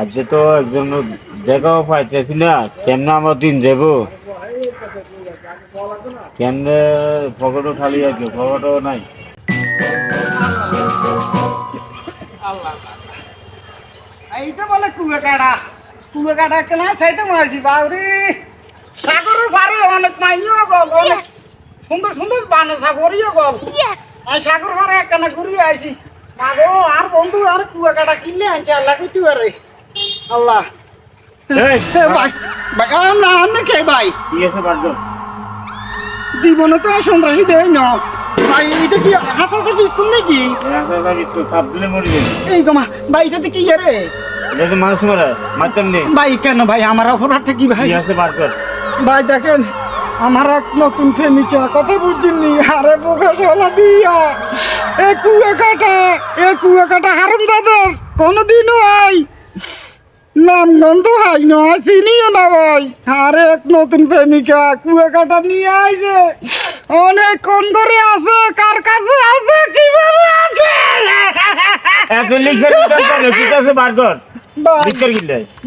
আজকে তো একজন দেখাও পাইতেছি না। কেমনে আমার দিন যাব? কেমনে পকেটও খালি আছে পকেটও নাই। এইটা বলে কুয়া কাটা। কুয়া কাটা কেনা? সেইটা মাছি বাউরি। সাগরের পারে অনেক মাইও গল সুন্দর সুন্দর বানে সাগরিও গল। সাগর পারে কেনা ঘুরিয়ে আইছি। আর বন্ধু আর কিনলে আনছে আল্লাহ কইতে পারে। না আমি কে ভাই? জীবনে তো আর সন্ত্রাসী দেয় না। ভাই এটা কি হাসা পিস্তল নাকি? তো দিলে মরে এই গমা ভাই এটাতে কি রে এটা তো মানুষ মারা মারতাম নেই ভাই কেন ভাই আমার অপরাধটা কি ভাই? আছে ভাই দেখেন আমার এক নতুন প্রেমিকা কথা বুঝছেননি আরে বোকা সোলা দিয়া। এ কুয়া কাটা এ কুয়া কাটা হারুম দাদার কোনোদিনও আই। নাম গন্ধ হাই না চিনিও না ভাই। আরে এক নতুন প্রেমিকা কুয়া কাটা নিয়ে আইছে অনেক কোন করে আছে কার কাছে আছে কীভাবে আছে? এত লিখে কি আছে বার কর।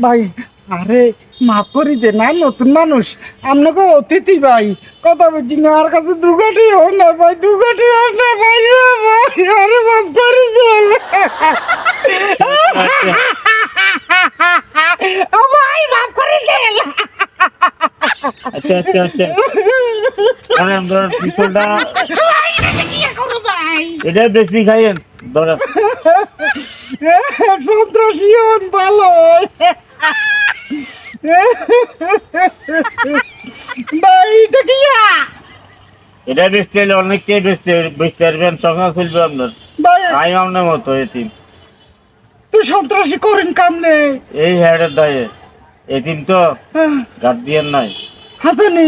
ভাই আরে মাফ করি দে না নতুন মানুষ। আপনাকে অতিথি ভাই। কথা বলছি না আর কাছে দুগাটি হোক না ভাই দুগাটি হোক না ভাই ভাই আরে মাফ করি ভাই মাফ করি দে আচ্ছা আচ্ছা আচ্ছা। আরে আমরা ভাই এটা বেশি খাইয়েন সন্ত্রাসী হন ভালো। এটা কি এটা বেচতে হলে অনেকটাই বেচতে বেচতে পারবেন সংসার চলবে আপনার। আই আপনার মতো এতিম। তুই সন্ত্রাসী করেন কামনে। এই হেডের দায়ে। এতিম তো গাদ দিয়ে নাই। হাসানি।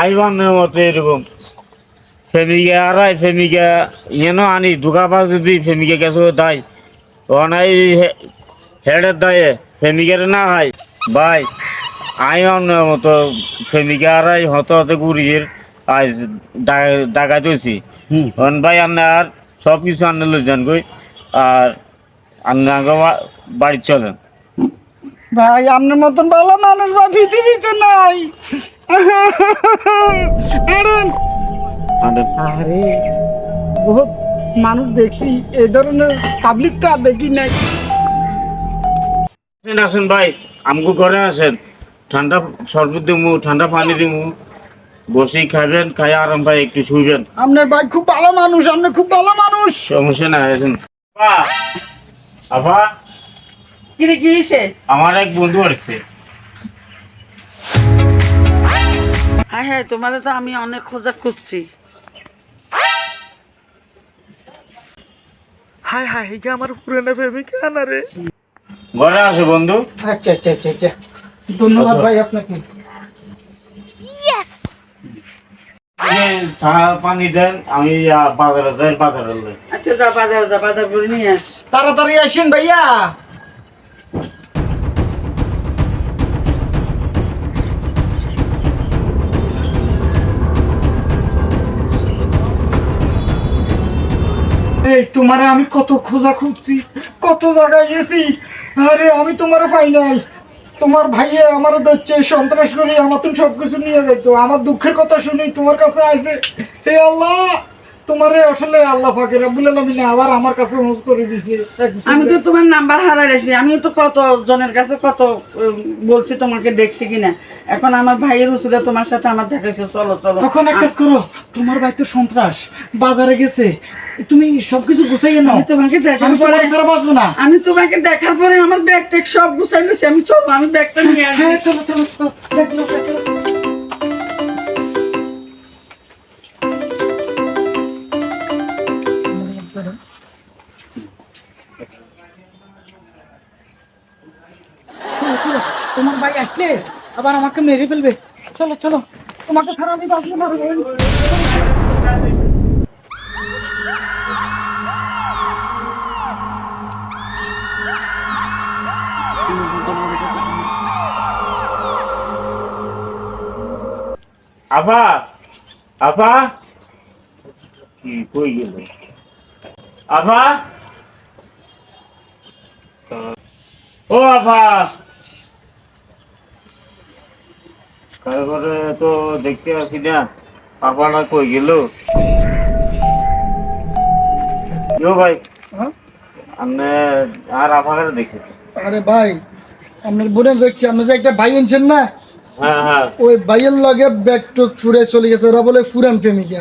আই আপনার মতো এরকম। ফেমিকে আড়াই ফেমিকে ইয়েনো আনি দুকাপা যদি ফেমিকে গেছে দায়। অনাই হেডের দায়ে। ফেমিকের না হয় ভাই আই আপনার মতো ফেমিকে আড়াই হতে হতে ঘুরিয়ে আজ ডাকা দিয়েছি হন ভাই আপনার সব কিছু আনলে লই যান কই আর আপনার বাড়ি চলেন। ভাই আপনার মতন ভালো মানুষ বা পৃথিবীতে নাই। আরে। বহুত মানুষ দেখছি এই ধরনের পাবলিক তো আর দেখি নাই। আসেন ভাই আমগো ঘরে আসেন ঠান্ডা শরবত দিমু ঠান্ডা পানি দিমু। বসেই খাবেন খাই আরাম ভাই একটু শুইবেন। আপনার ভাই খুব ভালো মানুষ আপনি খুব ভালো মানুষ। সমস্যা নাই আসেন কিরে কি হইছে? আমার এক বন্ধু আসছে। হ্যাঁ হ্যাঁ তোমার তো আমি অনেক খোঁজা খুঁজছি। হাই হাই এটা আমার পুরনো প্রেমিকা না রে? ঘরে আসে বন্ধু। আচ্ছা আচ্ছা আচ্ছা আচ্ছা। ধন্যবাদ ভাই আপনাকে। এই চা পানি দেন আমি বাজারে যাই বাজারে আচ্ছা যা বাজার যা বাজার করে নিয়ে আস। তাড়াতাড়ি আসেন ভাইয়া। এই তোমারে আমি কত খোঁজা খুঁজছি কত জায়গায় গেছি। আরে, আমি তোমার পাই নাই তোমার ভাইয়ে আমার ধরছে, সন্ত্রাস করি আমার তুমি সবকিছু নিয়ে যাইতো। আমার দুঃখের কথা শুনি তোমার কাছে আইছে। হে আল্লাহ! তোমারে আসলে আল্লাহ রাব্বুল আলামিন আবার আমার কাছে অনুরোধ করে এক- আমি তো তোমার নাম্বার হারাই আমি তো কত জনের কাছে কত বলছি তোমাকে দেখছি কিনা। এখন আমার ভাইয়ের উসুলে তোমার সাথে আমার দেখাইছে। চলো চলো। তখন এক কাজ করো তোমার ভাই তো সন্ত্রাস বাজারে গেছে। তুমি সবকিছু গুছাইয়ে নাও। আমি তোমাকে দেখার পরে বাঁচবো না। আমি তোমাকে দেখার পরে আমার ব্যাগ ট্যাগ সব গুছাই লইছি। আমি চলো আমি ব্যাগটা নিয়ে আসি। হ্যাঁ চলো চলো। চলো, আবার আমাকে মেরে ফেলবে। চলো চলো। তোমাকে ছাড়া আমি বাঁচবো না রে। আফা আফা। কি কই গেল? আফা। ও, আফা। তারপরে তো দেখতে পাচ্ছি না আপাটা কই গেল? ভাই হ্যাঁ? আপনি আর আপাকে দেখছি আরে ভাই আপনার বোনে দেখছি আপনি যে একটা ভাই আনছেন না? হ্যাঁ হ্যাঁ। ওই ভাইয়ের লগে ব্যাগ টুক ফুরে চলে গেছে ওরা বলে ফুরান প্রেমিকা।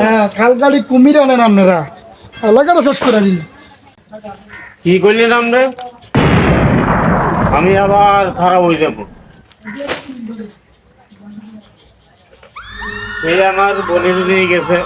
হ্যাঁ খালগাড়ি কুমির আনেন আপনারা। এলাকাটা শেষ করে দিন। কি করলেন আমরা আমি আবার খারাপ হয়ে যাব। এই আমার বোনের নিয়ে গেছে।